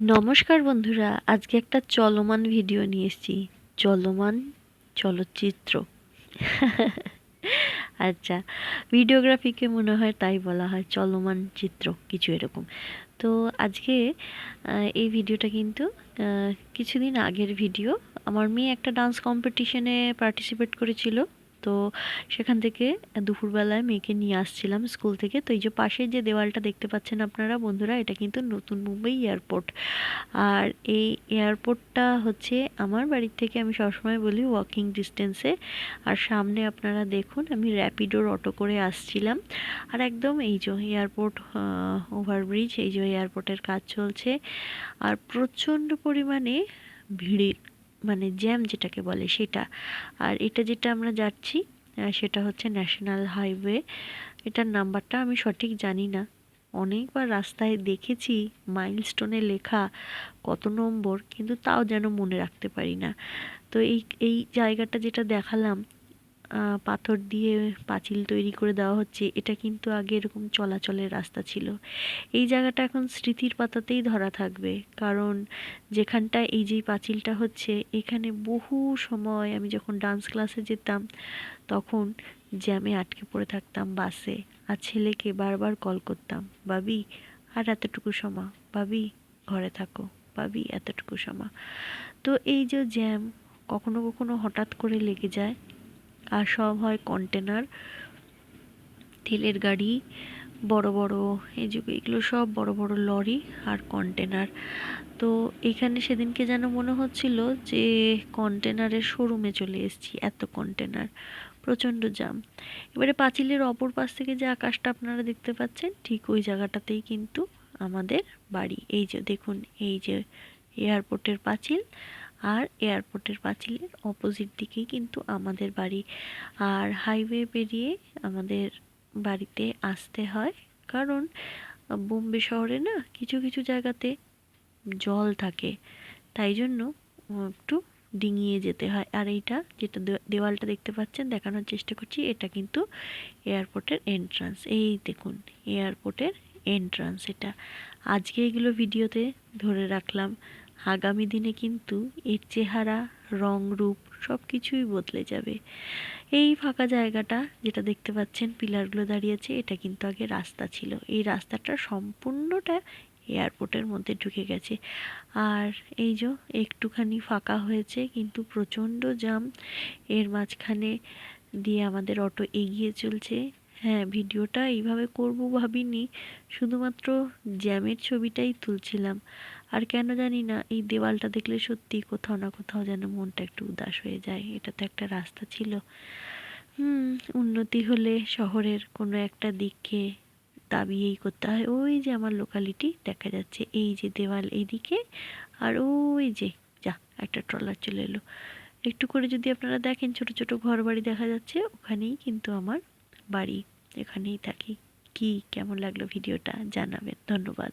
নমস্কার বন্ধুরা, আজকে একটা চলমান ভিডিও নিয়ে এসেছি। চলমান চলচ্চিত্র। আচ্ছা ভিডিওগ্রাফিকে মনে হয় তাই বলা হয় চলমান চিত্র, কিছু এরকম। তো আজকে এই ভিডিওটা কিন্তু কিছুদিন আগের ভিডিও। আমার মেয়ে একটা ডান্স কম্পিটিশনে পার্টিসিপেট করেছিল। তো সেখান থেকে দুপুরবেলায় মেয়েকে নিয়ে আসছিলাম স্কুল থেকে। তো এই যে পাশে যে দেওয়ালটা দেখতে পাচ্ছেন আপনারা বন্ধুরা, এটা কিন্তু নতুন মুম্বাই এয়ারপোর্ট। আর এই এয়ারপোর্টটা হচ্ছে আমার বাড়ির থেকে আমি সবসময় বলি ওয়াকিং ডিস্টেন্সে আর সামনে আপনারা দেখুন, আমি র্যাপিডোর অটো করে আসছিলাম। আর একদম এই যে এয়ারপোর্ট ওভারব্রিজ এই যে এয়ারপোর্টের কাজ চলছে। আর প্রচণ্ড পরিমাণে ভিড়ের মানে জ্যাম যেটাকে বলে সেটা। আর এটা যেটা আমরা যাচ্ছি সেটা হচ্ছে ন্যাশনাল হাইওয়ে। এটার নাম্বারটা আমি সঠিক জানি না। অনেকবার রাস্তায় দেখেছি মাইলস্টোনে লেখা কত নম্বর, কিন্তু তাও যেন মনে রাখতে পারি না। তো এই এই জায়গাটা যেটা দেখালাম পাথর দিয়ে পাঁচিল তৈরি করে দেওয়া হচ্ছে। এটা কিন্তু আগে এরকম চলাচলের রাস্তা ছিল। এই জায়গাটা এখন স্মৃতির পাতাতেই ধরা থাকবে। কারণ যেখানটা এই যে পাঁচিলটা হচ্ছে, এখানে বহু সময় আমি যখন ডান্স ক্লাসে যেতাম, তখন জ্যামে আটকে পড়ে থাকতাম বাসে আর ছেলেকে বারবার কল করতাম বাবি আর এতটুকু সমা বাবি ঘরে থাকো। বাবি এতটুকু সমা তো এই যে জ্যাম কখনো কখনো হঠাৎ করে লেগে যায়। আর সব হয় কন্টেনার তেলের গাড়ি, বড় বড় এই যে এগুলো সব বড় বড় লরি আর কন্টেনার তো এখানে সেদিনকে যেন মনে হচ্ছিল যে কন্টেনারের শোরুমে চলে এসেছি, এত কন্টেনার প্রচণ্ড জাম এবারে পাঁচিলের অপর পাশ থেকে যে আকাশটা আপনারা দেখতে পাচ্ছেন, ঠিক ওই জায়গাটাতেই কিন্তু আমাদের বাড়ি। এই যে দেখুন, এই যে এয়ারপোর্টের পাঁচিল আর এয়ারপোর্টের পাঁচিলের অপোজিট দিকেই কিন্তু আমাদের বাড়ি। আর হাইওয়ে পেরিয়ে আমাদের বাড়িতে আসতে হয়। কারণ বোম্বে শহরে না কিছু কিছু জায়গাতে জল থাকে। তাই জন্য একটু ডিঙিয়ে যেতে হয়। আর এইটা যেটা দেওয়ালটা দেখতে পাচ্ছেন, দেখানোর চেষ্টা করছি, এটা কিন্তু এয়ারপোর্টের এন্ট্রান্স এই দেখুন, এয়ারপোর্টের এন্ট্রান্স এটা। আজকে এগুলো ভিডিওতে ধরে রাখলাম। আগামী দিনে কিন্তু এর চেহারা, রং, রূপ সব কিছুই বদলে যাবে। এই ফাঁকা জায়গাটা যেটা দেখতে পাচ্ছেন, পিলারগুলো দাঁড়িয়েছে এটা কিন্তু আগে রাস্তা ছিল। এই রাস্তাটা সম্পূর্ণটা এয়ারপোর্টের মধ্যে ঢুকে গেছে। আর এই যে একটুখানি ফাঁকা হয়েছে, কিন্তু প্রচণ্ড জাম এর মাঝখানে দিয়ে আমাদের অটো এগিয়ে চলছে। হ্যাঁ ভিডিওটা এইভাবে করব ভাবিনি। শুধুমাত্র জ্যামের ছবিটাই তুলছিলাম। আর কেন জানি না, এই দেওয়ালটা দেখলে সত্যি কোথাও না কোথাও যেন মনটা একটু উদাস হয়ে যায়। এটা তো একটা রাস্তা ছিল। হুম, উন্নতি হলে শহরের কোনো একটা দিককে দাবি এই করতে হয়। ওই যে আমার লোকালিটি দেখা যাচ্ছে। এই যে দেওয়াল এইদিকে আর ওই যে, যা, একটা ট্রলার চলে এলো। একটু করে যদি আপনারা দেখেন, ছোট ছোট ঘর বাড়ি দেখা যাচ্ছে। ওখানেই কিন্তু আমার বাড়ি এখানেই থাকি। কি কেমন লাগল ভিডিওটা জানাবেন। ধন্যবাদ।